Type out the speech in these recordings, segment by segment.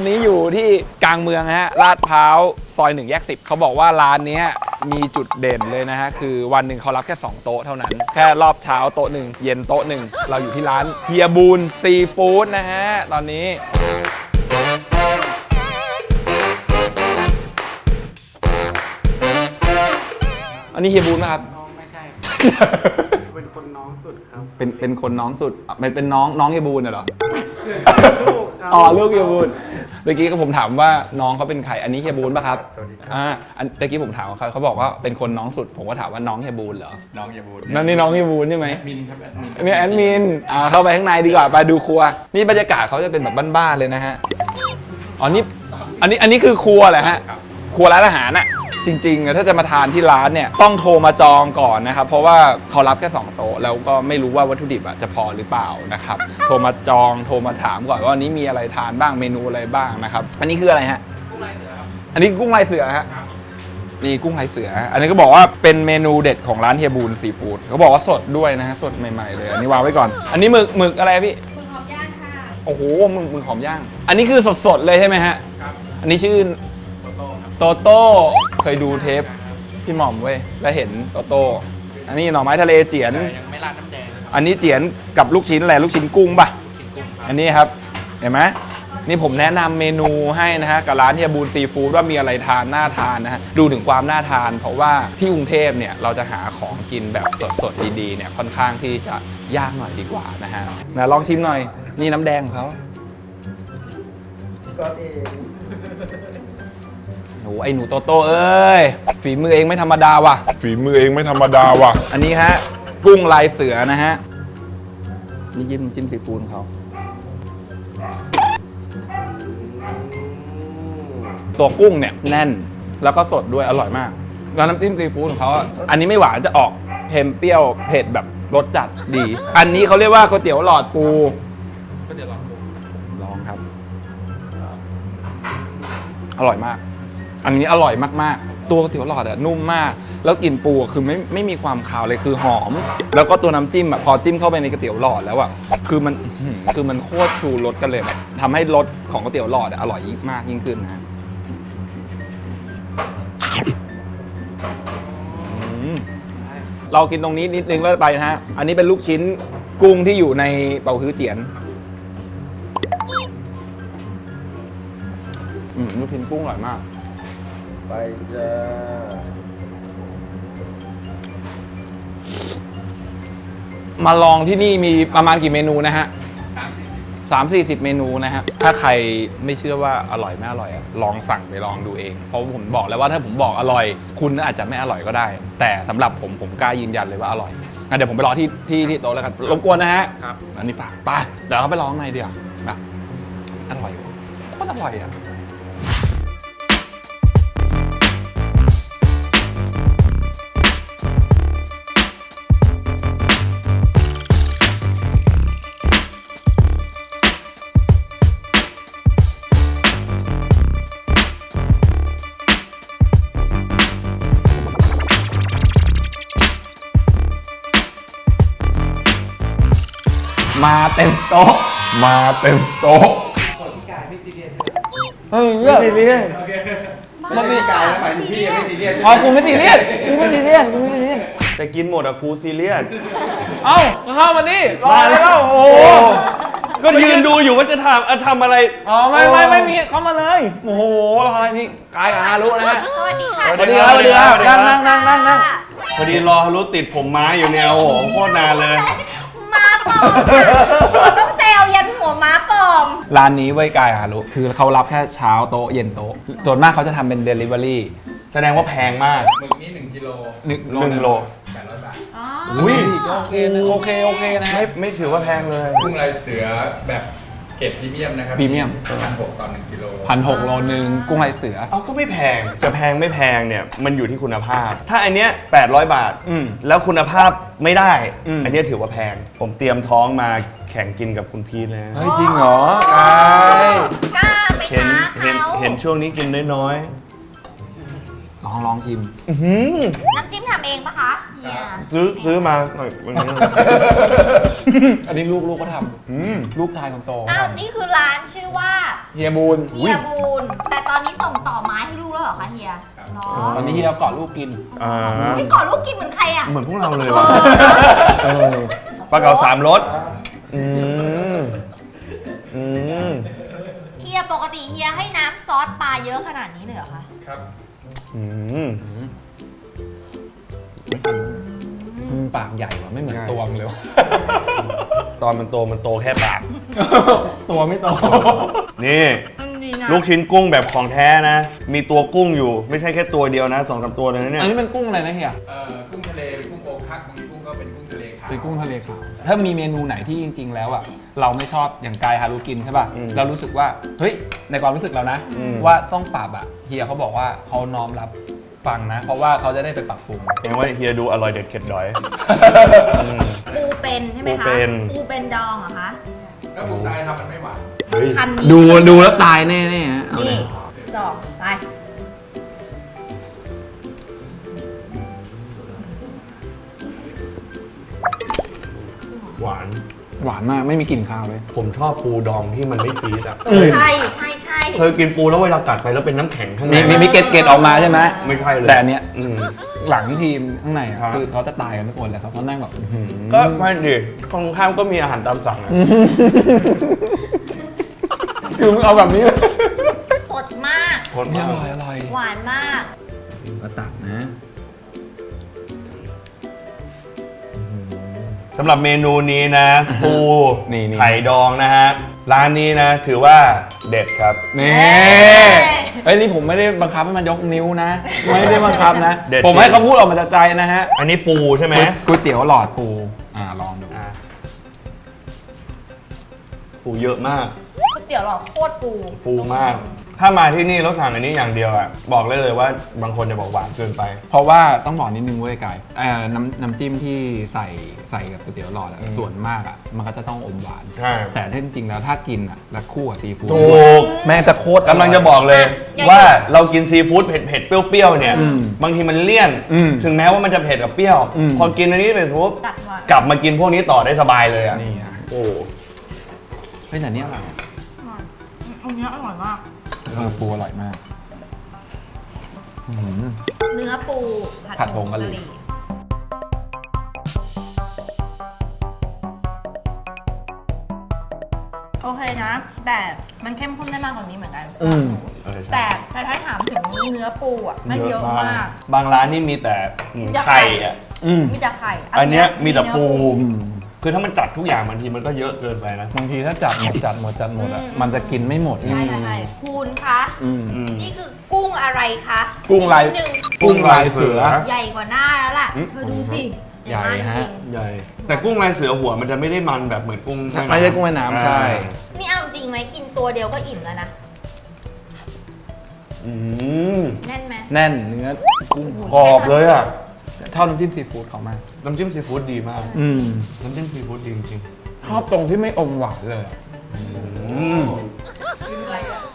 อนนี้อยู่ที่กลางเมืองฮะลาดพร้าวซอย1แยก10เขาบอกว่าร้านเนี้ยมีจุดเด่นเลยนะฮะ คือวันหนึ่งเขารับแค่ 2 โต๊ะเท่านั้น แค่รอบเช้าโต๊ะหนึ่งเย็นโต๊ะหนึ่งเราอยู่ที่ร้านเฮียบูนซีฟู้ดนะฮะ ตอนนี้ อันนี้เฮียบูนนะครับ น้องไม่ใช่เป็นคนน้องสุดครับ เป็นเป็นคนน้องสุดอะเป็นเป็นน้องน้องเฮียบูนน่ะเหรอ ลูกครับอ๋อลูกเฮียบูนเมื่อกี้ก็ผมถามว่าน้องเขาเป็นใครอันนี้เฮียบูนป่ะครับ อ่าอันเมื่อกี้ผมถามเขาเขาบอกว่าเป็นคนน้องสุด ผมก็ถามว่าน้องเฮียบูนเหรอน้องอย่าบูดนั่นนี่น้องเฮียบูนใช่ไหมมินครับแอดมินอันนี้แอดมิน อ่าเข้าไปข้างในดีกว่า ไปดูครัว นี่บรรยากาศเขาจะเป็นแบบบ้านๆเลยนะฮะ อ๋อ นี่ อันนี้ อันนี้คือครัวแหละฮะ ครัวร้านอาหารน่ะ จริงๆอะถ้าจะมาทานที่ร้านเนี่ยต้องโทรมาจองก่อนนะครับ เพราะว่าเขารับแค่สองโต๊ะแล้วก็ไม่รู้ว่าวัตถุดิบอะจะพอหรือเปล่านะครับ โทรมาจองโทรมาถามก่อนว่าวันนี้มีอะไรทานบ้างเมนูอะไรบ้างนะครับ อันนี้คืออะไรฮะอันนี้กุ้งลายเสือฮะนี่กุ้งลายเสือ อันนี้ก็บอกว่าเป็นเมนูเด็ดของร้านเฮียบูนซีฟู้ดเขาบอกว่าสดด้วยนะฮะสดใหม่ๆเลย อันนี้วางไว้ก่อน อันนี้หมึกหมึกอะไรอะพี่ คุณหอมย่างค่ะ โอ้โหมึงมึงหอมย่าง อันนี้คือสดๆเลยใช่ไหมฮะครับอันนี้ชื่อ โตโต้ครับโตโต้เคยดูเทปพี่หม่อมเว้ยแล้วเห็นโตโต้อันนี้หน่อไม้ทะเลเจียนแต่ยังไม่ราดน้ำแดงนะครับอันนี้เจียนกับลูกชิ้นอะไรลูกชิ้นกุ้งป่ะ กินกุ้งครับอันนี้ครับ เห็นไหมนี่ผมแนะนำเมนูให้นะฮะ กับร้านเฮียบูนซีฟู้ดว่ามีอะไรทานน่าทานนะฮะ ดูถึงความน่าทาน เพราะว่าที่กรุงเทพเนี่ย เราจะหาของกินแบบสดๆ ดีๆ เนี่ยค่อนข้างที่จะยากหน่อยดีกว่านะฮะนะลองชิมหน่อย นี่น้ำแดงของเขา ก็เอง โอ้ไอหนูโตโต้เอ้ยฝีมือเองไม่ธรรมดาว่ะ ฝีมือเองไม่ธรรมดาว่ะ อันนี้ฮะ กุ้งลายเสือนะฮะ นี่จิ้มจิ้มซีฟู้ดของเขา ตัวกุ้งเนี่ยแน่นแล้วก็สดด้วยอร่อยมาก แล้วน้ำจิ้มซีฟู้ดของเขาอะอันนี้ไม่หวานจะออกเค็มเปรี้ยวเผ็ดแบบรสจัดดี อันนี้เขาเรียกว่าก๋วยเตี๋ยวหลอดปูก็เดี๋ยวลองดูลองครับ อร่อยมาก อันนี้อร่อยมากๆ ตัวก๋วยเตี๋ยวหลอดอะนุ่มมาก แล้วกลิ่นปูอะคือไม่ไม่มีความคาวเลยคือหอม แล้วก็ตัวน้ำจิ้มอะพอจิ้มเข้าไปในก๋วยเตี๋ยวหลอดแล้วอะคือมันอื้อหือคือมันโคตรชูรสกันเลยแบบทำให้รสของก๋วยเตี๋ยวหลอดอะอร่อยยิ่งมากยิ่งขึ้นนะอืม เรากินตรงนี้นิดนึงแล้วไปนะฮะ อันนี้เป็นลูกชิ้นกุ้งที่อยู่ในเป่าฮื้อเจียน อืมลูกชิ้นกุ้งอร่อยมาก ไปจ้ามาลองที่นี่มีประมาณกี่เมนูนะฮะสามสี่สิบสามสี่สิบเมนูนะฮะ ถ้าใครไม่เชื่อว่าอร่อยไม่อร่อยอะลองสั่งไปลองดูเอง เพราะผมบอกแล้วว่าถ้าผมบอกอร่อย คุณอาจจะไม่อร่อยก็ได้ แต่สำหรับผมผมกล้ายืนยันเลยว่าอร่อยงั้นเดี๋ยวผมไปรอที่ที่ที่โต๊ะแล้วกันรบกวนนะฮะครับ อันนี้ฝากไปเดี๋ยวเขาไปลองในเดียวนะอร่อยโคตรอร่อยอะ เต็มโต๊ะ มาเต็มโต๊ะเฮ้ยไม่ซีเรียสมันมีกายแล้วหมายถึงพี่ไม่ซีเรียสอ๋อกูไม่ซีเรียสกูไม่ซีเรียสกูไม่ซีเรียสแต่กินหมดอะกูซีเรียสเอ้าเข้ามานี่รออะไรแล้วโอ้โหก็ยืนดูอยู่ว่าจะทำอะทำอะไร อ๋อไม่ไม่ไม่มีเข้ามาเลย โอ้โหรออะไรนี่กายกับฮารุนะฮะสวัสดีค่ะสวัสดีครับสวัสดีครับนั่งนั่งนั่งนั่งนั่งพอดีรอฮารุติดผมม้าอยู่เนี่ยโอ้โหโคตรนานเลย ม้าปลอมหัวต้องเซลยันหัวม้าปลอม ร้านนี้ไว้ยกายกับฮารุคือเขารับแค่เช้าโต๊ะเย็นโต๊ะส่วนมากเขาจะทำเป็นเดลิเวอรี่แสดงว่าแพงมากหมึกนี่หนึ่งกิโลหนึ่งหนึ่งโลแปดร้อยบาทอ๋อ อุ้ยโอเคนะโอเคโอเคนะไม่ไม่ถือว่าแพงเลย กุ้งลายเสือแบบ เกรดพรีเมียมนะครับพรีเมียม พันหกต่อหนึ่งกิโลพันหกโลนึงกุ้งลายเสือ เอาก็ไม่แพง จะแพงไม่แพงเนี่ย มันอยู่ที่คุณภาพ ถ้าอันเนี้ย800 บาท อืมแล้วคุณภาพไม่ได้ อืม อันเนี้ยถือว่าแพง ผมเตรียมท้องมาแข่งกินกับคุณพีทเลยนะเฮ้ยจริงเหรอกายายกล้าไปเห็นท้าเห็นเขาเห็นช่วงนี้กินน้อยอลองลองชิมอื้อหือน้ำจิ้มทำ เองปะคะเฮียซื้อซื้อมาหน่อยวันนี้ อันนี้ลูกลูกก็ทอืมำลูกชายคนโตอ้าวนี่คือร้านชื่อว่าเฮียบูนเฮียบูนแต่ตอนนี้ส่งต่อไม้ให้ลูกแล้วเหรอคะเฮียเนาะตอนนี้เฮียเกาะลูกกิน อ่า อุ้ยก่อนลูกกินเหมือนใครอะเหมือนพวกเราเลยเอว่ะอเออปลาเก๋าสามรสอืมอืมเฮียปกติเฮียให้น้ำซอสปลาเยอะขนาดนี้เลยเหรอคะครั บอืมอืมปากใหญ่กว่าไม่เหมือนใช่ตัวมึงเลยวะตอนมันโตมันโตแค่ปาก ตัวไม่โตนี่มันดีนะลูกชิ้นกุ้งแบบของแท้นะ มีตัวกุ้งอยู่ ไม่ใช่แค่ตัวเดียวนะสองสามตัวเลยนะเนี่ย อันนี้มันกุ้งอะไรนะเฮียเอ่อกุ้งทะเลกุ้งโอคักบางทีกุ้งก็เป็นกุ้งทะเลขาวเป็นกุ้งทะเลขาวถ้ามีเมนูไหนที่จริง ๆ แล้วอะเราไม่ชอบอย่างกายฮารุกินใช่ป่ะอืมเรารู้สึกว่าเฮ้ยในความรู้สึกเรานะ อืม ว่าต้องปรับอะเฮียเขาบอกว่าเขาน้อมรับ ฟังนะ เพราะว่าเขาจะได้ไปปรับปรุงเห็นว่าเฮียดูอร่อยเด็ดเข็ดดอยอืมปูเป็นใช่ไหมปูคะเป็น ปูเป็นดองเหรอคะแล้วปูตายทำมันไม่หวานเฮ้ยพันนี้ดูดูแล้วตายแน่ๆฮะเอาเลนี่ยดองไปหวาน หวานมากไม่มีกลิ่นคาวเลย ผมชอบปูดองที่มันไม่ฟีดอะ ใช่ใช่ใช่ เคยกินปูแล้วเวลากัดไปแล้วเป็นน้ำแข็งข้างในมีมีมีเกล็ดเกล็ดออกมาใช่ไหมไม่ใช่เลยแต่อันเนี้ยอืม หลังทีมข้างในอะครับ คือเขาจะตายกันทุกคนเลยครับเขานั่งแบบอื้อหือก็ไม่ดิตรงข้ามก็มีอาหารตามสั่งอะคือมึงเอาแบบนี้เลยสดมาก คนนี่มาอกร่อยอร่อยหวานมาก ก็ตักนะ สำหรับเมนูนี้นะปูนี่นี่ ไข่ดองนะฮะ ร้านนี้นะถือว่าเด็ดครับ นี่เอ้ยเอ้ยนี่ผมไม่ได้บังคับให้มันยกนิ้วนะ ไม่ได้บังคับนะ เด็ดผมให้เขาพูดออกมาจากใจนะฮะอันนี้ปูใช่ไหมก๋วยเตี๋ยวหลอดปู อ่าลองดู อะปูเยอะมาก ก๋วยเตี๋ยวหลอดโคตรปูปูมาก ถ้ามาที่นี่แล้วสั่งอันนี้อย่างเดียวอะบอกเลยเลยว่าบางคนจะบอกหวานเกินไป เพราะว่าต้องบอกนิดนึงเว้ยกายเอ่อน้ำน้ำจิ้มที่ใส่ใส่กับก๋วยเตี๋ยวหลอดอะอืมส่วนมากอะมันก็จะต้องอมหวาน ใช่ แต่ถ้าจริงๆแล้วถ้ากินอะแล้วคู่กับซีฟู้ดถูก แม่งจะโคตรกำลังจะบอกเลยอะ ว่าเรากินซีฟู้ดเผ็ดๆ เปรี้ยวๆ เนี่ยอืมบางทีมันเลี่ยนอืมถึงแม้ว่ามันจะเผ็ดกับเปรี้ยวอืมพอกินอันนี้ไปปุ๊บตัดหวาน กลับมากินพวกนี้ต่อได้สบายเลยอะนี่อะโอ้ เฮ้ยแต่เนี้ยอร่อยอันนี้อร่อยมากเออปูอร่อยมากอื้อหือ เนื้อปูผัดผงกะหรี่ โอเคนะ แต่มันเข้มข้นได้มากกว่านี้เหมือนกัน อืม เออใช่แต่แต่ถ้าถามถึงเนื้อปูอะ มันเยอะมาก บางร้านนี่มีแต่เหมือนจะไข่ไข่อะ อืม มีแต่ไข่อันเนี้ยมีแต่ปู อืม คือถ้ามันจัดทุกอย่างบางทีมันก็เยอะเกินไปนะ บางทีถ้าจัดหมดจัดหมดจัดหมดอะ มันจะกินไม่หมด ใช่ใช่ใช่คุณคะอืม อืม นี่คือกุ้งอะไรคะกุ้งลายนิดนึงกุ้งลายเสือ ใหญ่กว่าหน้าแล้วล่ะอืม เธอดูสิใหญ่ฮะจริงใหญ่ แต่กุ้งลายเสือหัวมันจะไม่ได้มันแบบเหมือนกุ้งแม่น้ำไม่ใช่กุ้งแม่น้ำใช่ นี่เอาจริงไหมกินตัวเดียวก็อิ่มแล้วนะอืมแน่นไหมแน่นเนื้อกุ้ง กรอบเลยอะ ชอบน้ำจิ้มซีฟู้ดเขามากน้ำจิ้มซีฟู้ดดีมาก อืมน้ำจิ้มซีฟู้ดดีจริงชอบตรงที่ไม่อมหวานเลยอะๆอืม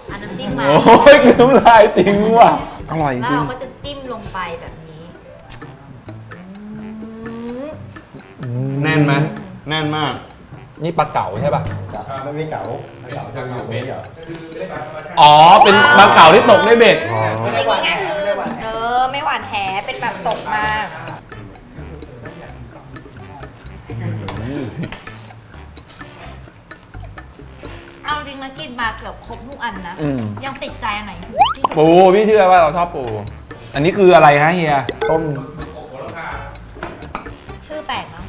เอาน้ำจิ้มมาโอ้ยคือน้ำลายจริงว่ะ อร่อยจแล้วริง เราก็จะจิ้มลงไปแบบนี้อืมแน่นไหมแน่นมาก นี่ปลาเก๋าใช่ป่ะ ไม่ไม่เก๋าไม่เก๋าจะอยู่ตรงนี้เหรออ๋อ เป็นปลาเก๋าที่ตกในเบ็ดอ๋อจริงๆก็คือเออไม่หวานแหเป็นแบบตกมาเอาจริงมากินมาเกือบครบทุกอันนะ อืม ยังติดใจอันไหนที่สุดปูพี่เชื่อว่าเราชอบปู อันนี้คืออะไรฮะเฮียต้มชื่อแปลกเนาะ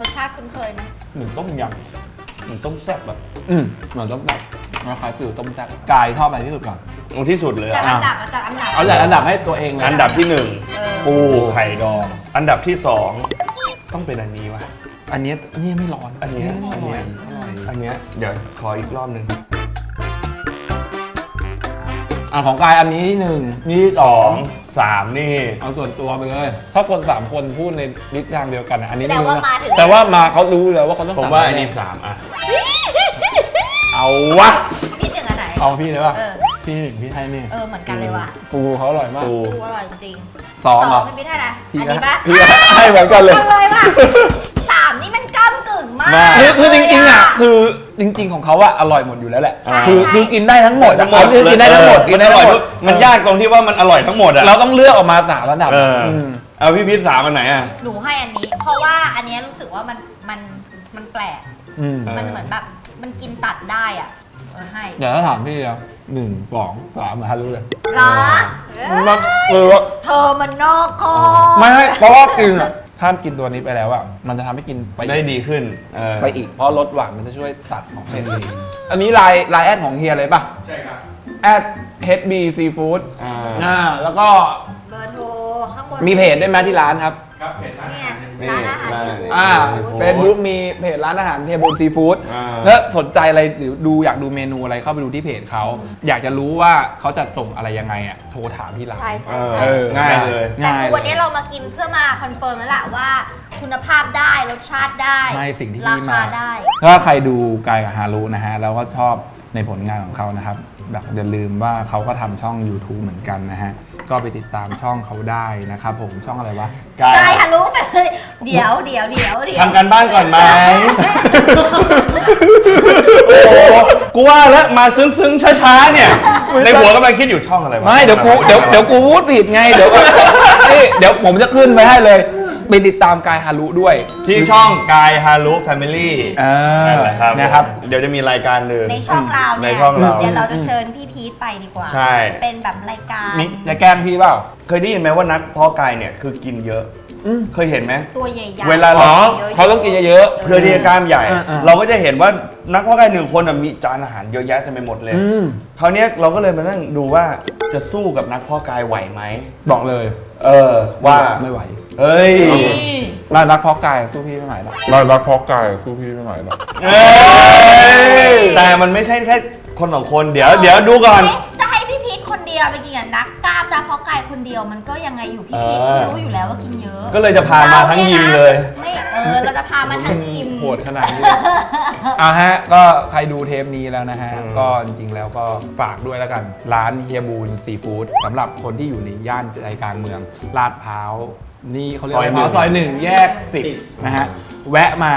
รสชาติคุ้นเคยไหมเหมือนต้มยำเหมือนต้มแซ่บแบบอืมเหมือนต้มแบบคล้ายๆฟิวต้มแซ่บกายชอบอะไรที่สุดก่อน ตรงที่สุดเลยจัดอะอันดับอะจัดอันดับเอาจากอันดับให้ตัวเองเลยอันดับที่หนึ่งเออปูไข่ดอง อันดับที่สองต้องเป็นอันนี้วะ อันเนี้ยนี่ไม่ร้อนอันเนี้ยออันร่อยเนี้ย อร่อยอันเนี้ยเดี๋ยวขออีกรอบหนึ่งอะของกายอันนี้ที่หนึ่งนี่ที่สสอองงสามนี่ เอาส่วนตัวไปเลย ถ้าคนสามคนพูดในลิสต์ทางเดียวกันอะอันนี้แต่ไม่รู้ว่านะมาถึง แต่ว่ามาเขารู้เลยว่าเขาต้องผมสั่งว่าอันแนี้สามอะเอาวะพี่ถึงอันไหนเอาพี่เลยป่ะเออ พี่พี่ให้นี่เออเหมือนกันเลยว่ะปูเขาอร่อยมาก ปูปูอร่อยจริงสองสเหรอองเป็นพี่เท่าไหร่พี่อันก็นี้ปะพี่ก็ให้เหมือนกันเลยกันเลยว่ะสามนี่มันก้ากึ่งมากมาก คือคือจริงๆอะเลยคือจริง ๆ ของเขาอะอร่อยหมดอยู่แล้วแหละ ใช่คือใช่ คือกินได้ทั้งหมดอะทั้งหมดคือกินได้ทั้งหมดเออกินได้อทั้ร่อยงหมทุดกมันยากตรงที่ว่ามันอร่อยทั้งหมดอะเราต้องเลือกออกมาสามระดับเอออม เอาพี่พีทสามอันไหนอะหนูให้อันนี้ เพราะว่าอันเนี้ยรู้สึกว่ามันมันมันแปลก อืมเออมันเหมือนแบบมันกินตัดได้อะ เออให้เดี๋ยวถ้าถามพี่อะหนึ่งสองสามมารู้เลยเหรอเออมันเออว่าเธอมันนอกคอไม่ให้เพราะว่ากินอะถ้ากินตัวนี้ไปแล้วอะมันจะทำให้กินไปได้ดีขึ้นเออไปอีกเพราะรสหวานมันจะช่วยตัดของเผ็ดดีอันนี้ลายลายแอดของเฮียเลยป่ะใช่ครับแอด HB Seafood อ่าอ่าแล้วก็เบอร์โทรข้างบนมีเพจด้วยไหมที่ร้านครับ ครับเห็นไหมเนี่ยร้านอาหารนี่เนี่ยอ่า Seafood เฟซบุ๊กมีเพจร้านอาหารเฮียบุญซีฟู้ดอ่า แล้วสนใจอะไรหรือดูอยากดูเมนูอะไรเข้าไปดูที่เพจเขาอยากจะรู้ว่าเขาจะส่งอะไรยังไงอะโทรถามที่ร้าน ใช่ใช่เออใช่ เออง่ายเลย แต่ง่ายคือวันนี้เลยเรามากินเพื่อมาคอนเฟิร์มแล้วล่ะว่า คุณภาพได้รสชาติได้ไม่สิ่งที่ราพี่คามาได้ ถ้าใครดูกายกับฮารุนะฮะ แล้วก็ชอบในผลงานของเขานะครับแบบอย่าลืมว่าเขาก็ทำช่อง YouTube เหมือนกันนะฮะ ก็ไปติดตามช่องเขาได้นะครับผมช่องอะไรวะกายกายทะลุไปเลยเดี๋ยวเดี๋ยวเดี๋ยวเดี๋ยวทำการบ้านก่อนไหม โอ้โหกูว่าแล้วมาซึ้งๆช้าๆเนี่ย ในหัวกำลังคิดอยู่ช่องอะไรวะไม่เดี๋ยวกูเดี๋ยวเดี๋ยวกูพูดผิดไงเดี๋ยวนี่เดี๋ยวผมจะขึ้นไว้ให้เลย ไปติดตามกายฮารุด้วย ที่ช่องกายฮารุแฟมิลี่เออนั่นแหละครับนะครับ เดี๋ยวจะมีรายการหนึ่งในช่องเราในเนี่ยช่องเรา เดี๋ยวเราจะเชิญพี่พีทไปดีกว่า ใช่ เป็นแบบรายการ มีจะแกล้งพี่เปล่า เคยได้ยินไหมว่านักเพาะกายเนี่ยคือกินเยอะ เคยเห็นไหม ตัวใหญ่ๆเวลาเรายะๆเขาต้องกินเยอะๆ เพื่อที่จะกล้ามใหญ่เออเออเราก็จะเห็นว่านักเพาะกายหนึ่งคนน่ะมีจานอาหารเยอะแยะเต็มไปหมดเลยอืม คราวเนี้ยเราก็เลยมานั่งดูว่าจะสู้กับนักเพาะกายไหวไหมบอกเลยเออว่าไม่ไหวเอ้ยนี่ร้านรักเพาะกายสู้พี่ไม่ไหวหรอก เรารักเพราะกายสู้พี่ไม่ไหวหรอก เอ้ยแต่มันไม่ใช่แค่คนสองคนเดี๋ยวเดี๋ยวดูก่อน ดียวไปกินกับนักกล้ามตาเพราะกายคนเดียวมันก็ยังไงอยู่พี่พีทเออรู้อยู่แล้วว่ากินเยอะก็เลยจะพามาทั้งยิมเลย ไม่เออเราจะพามาทั้งยิมโหดขนาดนี้เลยอะฮะ ก็ใครดูเทปนี้แล้วนะฮะอืมก็จริงๆแล้วก็ฝากด้วยแล้วกัน ร้านเฮียบูนซีฟู้ดสำหรับคนที่อยู่ในย่านใจกลางเมืองลาดพร้าวนี่เขาเรียกว่าซอยหนึ่งแยกสิบนะฮะ แวะมา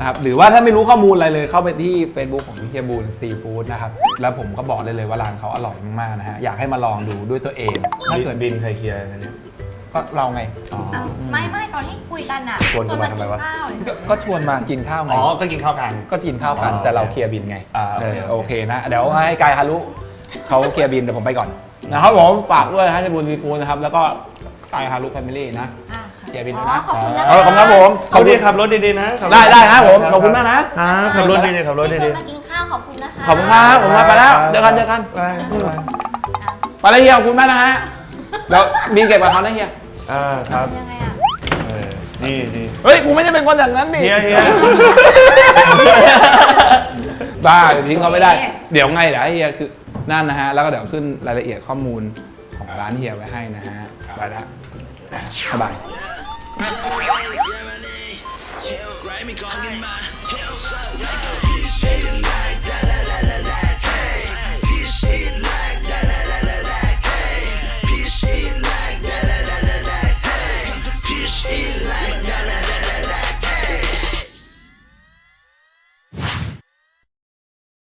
นะครับหรือว่าถ้าไม่รู้ข้อมูลอะไรเลยเข้าไปที่ Facebook ของเฮียบูนซีฟู้ดนะครับ แล้วผมก็บอกได้เลยว่าร้านเขาอร่อยมากๆนะฮะ อยากให้มาลองดูด้วยตัวเอง ถ้าเกิดบินใครเคลียร์อันเนี้ยก็เราไงอ๋ออ้าวไม่ไม่ตอนที่คุยกันอะชวนกูมาทำไมวะ กินข้าวก็ก็ชวนมากินข้าวไง อ๋อ ก็กินข้าวกัน ก็กินข้าวกันอ๋อแต่เราเคลียร์บินไงอ่าเออโอโอเคเคนะ เดี๋ยวให้กายฮารุเขาเคลียร์บินแต่ผมไปก่อนนะครับผมฝากด้วยนะฮะในบุญซีฟู้ดนะครับ แล้วก็กายฮารุแฟมิลี่นะ อะค่ะ เดี๋ยวบินอ๋นะอขอบคุณนะเออขอบคุณครับผมขอบคุณขับรถดีๆนะขับรถได้ได้ครับผมขอบคุณมากนะ ครับขับรถดีๆขับรถที่ชดีวนมากินข้าวขอบคุณนะคะขอบคุณครับ ผมมาไปแล้วเจอกันเจอกัน ๆไปไปแล้วเฮียขอบคุณมากนะฮะแล้วบินเก็บกับเขานะเฮียอ่าครับยังไงอะ เออดีดีเฮ้ยกูไม่ได้เป็นคนอย่างนั้นนี่ เฮียเฮียบ้าเดี๋ยวทิ้งเขาไม่ได้เดี๋ยวไงเดี๋ยวให้เฮียคือนั่นนะฮะ แล้วก็เดี๋ยวขึ้นรายละเอียดข้อมูลของร้านเฮียไว้ให้นะฮะไปแล้วสบาย Grimy Kong in my hillside. It's like da la la.